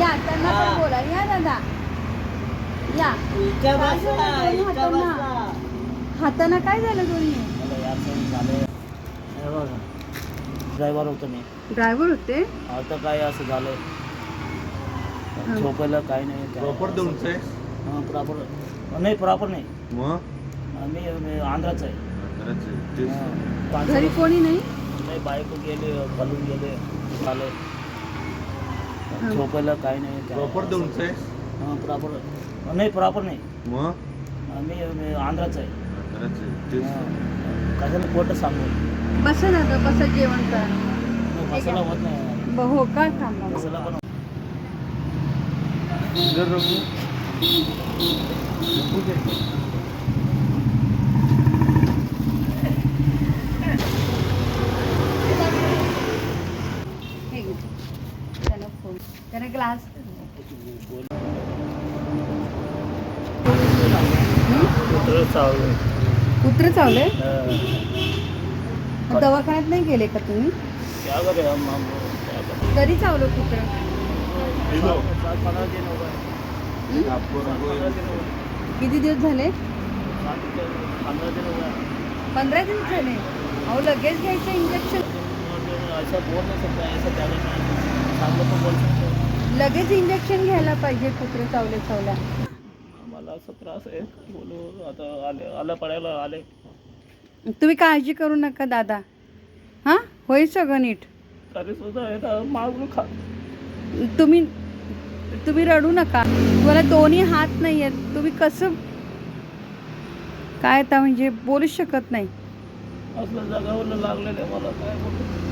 या त्यांना पण. बोला. या दादा. या. इथं काय बसला, झालं दोन्ही इथं हातांना? बसला. हाताना काय झालं दोन्ही? मला याचं झालं. हे बघा. ड्रायव्हर होतो मी. ड्रायव्हर होते? आता काय असं झालं झोपायला काही नाही काय. प्रॉपर देऊनच आहे हा प्रॉपर. नाही प्रॉपर नाही. मग? मी मी आंध्राच आहे. हा. पाच घरी कोणी नाही? नाही बायको गेले पळून गेले झालं. हा. झोपायला काही नाही काय. प्रॉपर आहे? हा प्रॉपर नाही प्रॉपर नाही. मग? मी मी आंध्राच आहे. खरंच आहे. तेच. हा. कशाला खोटं सांगू? बसा दादा बसा जेवण करा. मसाला होत नाही. ब- हो का? थांबा मसाला पण जर रघु. हे घे. त्याला फोन त्याने ग्लास कुत्रं चावले. हा. दवाखान्यात नाही गेले का तुम्ही? क्या करे हम हम क्या करे तरी चावलं कुत्र. सात पंधरा दिन हो गए हं? आपको रघु पंधरा दिन हो गए किती दिवस झाले? सात दिन पंधरा दिन हो गए पंधरा दिवस झाले. अहो लगेच घ्यायचं इंजेक्शन लगेच इंजेक्शन घ्यायला पाहिजे कुत्रे चावले चावल्या. मला असं त्रास आहे. बोलू आता आले आलं पडायला आले. तुम्ही काळजी करू नका दादा. हां? होईल सगळं नीट. तरी सुद्धा आहे ना मागून खा. तुम्ही तुम्ही रडू नका. तुम्हाला दोन्ही हात नाही आहेत तुम्ही कसं काय आता म्हणजे बोलूच शकत नाही. असलं जगावर लागलेलं आहे मला. काय बोलू?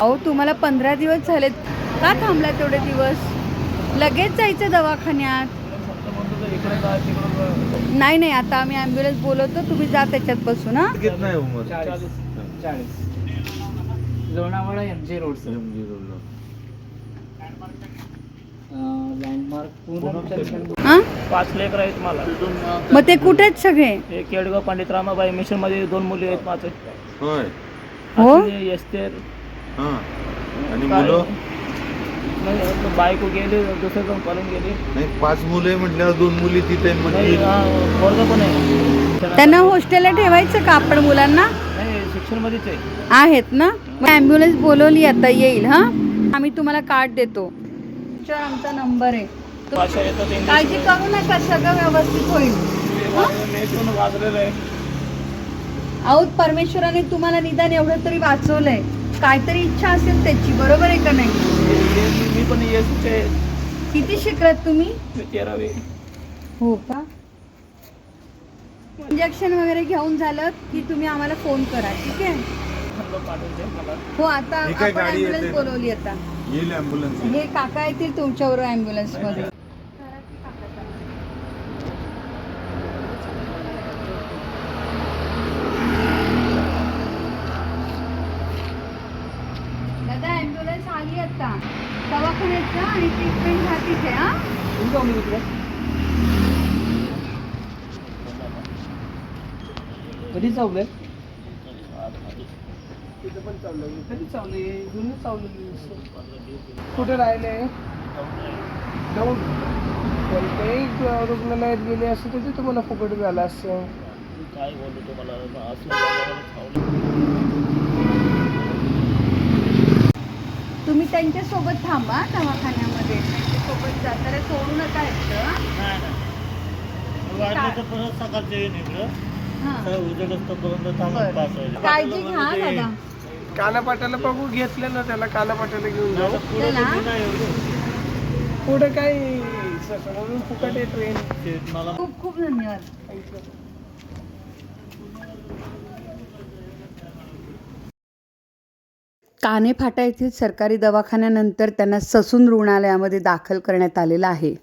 अहो तुम्हाला पंधरा दिवस झालेत. का थांबला तेवढे दिवस? लगेच जायचं दवाखान्यात. नाही नाही आता आम्ही ॲम्ब्युलन्स बोलवतो तुम्ही जा त्याच्यात बसून हां? उमर. चाळीस. चाळीस. Lonavala M G road sir MG रोडला. लँडमार्क हां? पाच लेकर आहेत मला. मग ते कुठे आहेत सगळे? एक केडगाव पंडित रामाबाई मिशनमध्ये दोन मुली आहेत माझे. होय. हो? एस्तेर हा. आणि? मुलं? आता बायको गेली दुसरे पण पळून गेली? नाही पाच मुलं आहे म्हटल्यावर दोन मुली तिथे नाही म्हणजे हा, पोरगं पण आहे. त्यांना हॉस्टेलला ठेवायचं का आपण मुलांना? नाही आहे. आहेत ना? मग ॲम्ब्युलन्स बोलवली आता येईल हां? आम्ही तुम्हाला कार्ड देतो. आमचा नंबर आहे. तु- भाषा येतात इंग्लिश काळजी करू नका सगळं व्यवस्थित होईल. नेटून वाजलेलं आहे. अहो परमेश्वराने तुम्हाला निदान एवढं तरी वाचवलंय. काहीतरी इच्छा असेल त्याची बरोबर आहे का नाही? मी- पण येसूच आहे किती शिकलात तुम्ही? मी तेरावी. हो का? इंजेक्शन वगैरे घेऊन झालं की तुम्ही आम्हाला फोन करा ठीक आहे? मला हो आता ही काय आपण ॲम्ब्युलन्स? बोलवली आता. येईल ॲम्ब्युलन्स हे काका येतील तुमच्यावर ॲम्ब्युलन्समध्ये दादा दवाखान्यात जा आणि ट्रीटमेंट घ्या तिथे हा. कधी चावलंय? तिथं पण चावलं कधी चावले जुनं चावलं कुठे राहिले कोणत्याही रुग्णालयात गेले असते तर ते तुम्हाला फुकट झालं असं काय बोलू तुम्हाला? तुम्ही त्यांच्यासोबत थांबा दवाखान्यामध्ये. त्यांच्यासोबत जा. तर सोडू नका एकटं. वाटलं तर परत सकाळचे येईन इकडं. हां. तर उजेड असतोपर्यंत थांबून बरं. पाच वाजेला. काळजी घ्या दादा. कानापाट्याला बघू घेतलं ना त्याला कानापाट्याला घेऊन जाऊ. पुढं चला. तुम्ही नाही एवढं. पुढे काही म्हणून फुकट आहे ट्रेन ते मला खूप खूप धन्यवाद. काने फाटा येथील सरकारी दवाखान्यानंतर त्यांना ससून रुग्णालयामध्ये दाखल करण्यात आलेलं आहे.